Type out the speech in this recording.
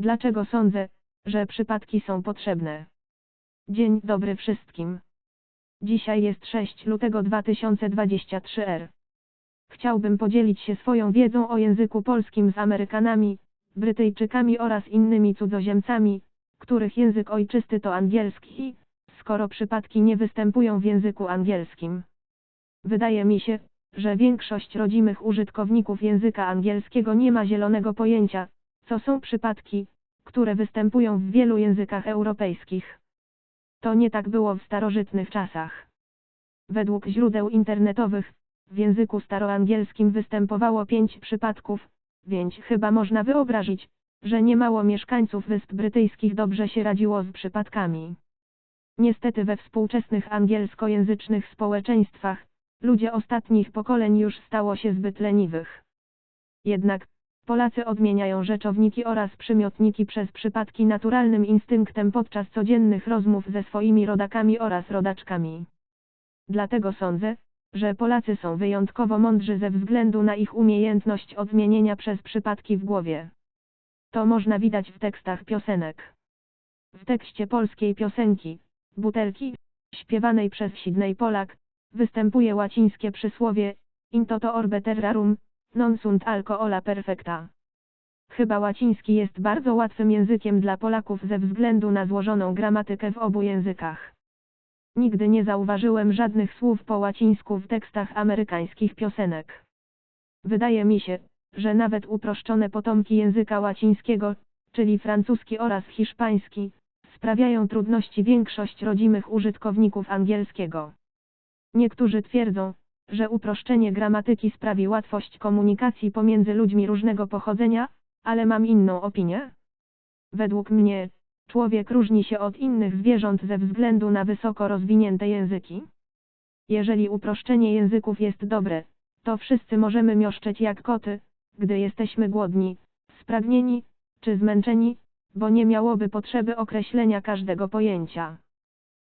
Dlaczego sądzę, że przypadki są potrzebne? Dzień dobry wszystkim. Dzisiaj jest 6 lutego 2023 r. Chciałbym podzielić się swoją wiedzą o języku polskim z Amerykanami, Brytyjczykami oraz innymi cudzoziemcami, których język ojczysty to angielski, skoro przypadki nie występują w języku angielskim. Wydaje mi się, że większość rodzimych użytkowników języka angielskiego nie ma zielonego pojęcia, co są przypadki, które występują w wielu językach europejskich. To nie tak było w starożytnych czasach. Według źródeł internetowych, w języku staroangielskim występowało pięć przypadków, więc chyba można wyobrazić, że niemało mieszkańców Wysp Brytyjskich dobrze się radziło z przypadkami. Niestety we współczesnych angielskojęzycznych społeczeństwach, ludzie ostatnich pokoleń już stało się zbyt leniwych. Jednak, Polacy odmieniają rzeczowniki oraz przymiotniki przez przypadki naturalnym instynktem podczas codziennych rozmów ze swoimi rodakami oraz rodaczkami. Dlatego sądzę, że Polacy są wyjątkowo mądrzy ze względu na ich umiejętność odmienienia przez przypadki w głowie. To można widać w tekstach piosenek. W tekście polskiej piosenki, butelki, śpiewanej przez Sidney Polak, występuje łacińskie przysłowie, in toto orbe terrarum, non sunt alcohola perfecta. Chyba łaciński jest bardzo łatwym językiem dla Polaków ze względu na złożoną gramatykę w obu językach. Nigdy nie zauważyłem żadnych słów po łacińsku w tekstach amerykańskich piosenek. Wydaje mi się, że nawet uproszczone potomki języka łacińskiego, czyli francuski oraz hiszpański, sprawiają trudności większość rodzimych użytkowników angielskiego. Niektórzy twierdzą, że uproszczenie gramatyki sprawi łatwość komunikacji pomiędzy ludźmi różnego pochodzenia, ale mam inną opinię. Według mnie, człowiek różni się od innych zwierząt ze względu na wysoko rozwinięte języki. Jeżeli uproszczenie języków jest dobre, to wszyscy możemy miauszczeć jak koty, gdy jesteśmy głodni, spragnieni, czy zmęczeni, bo nie miałoby potrzeby określenia każdego pojęcia.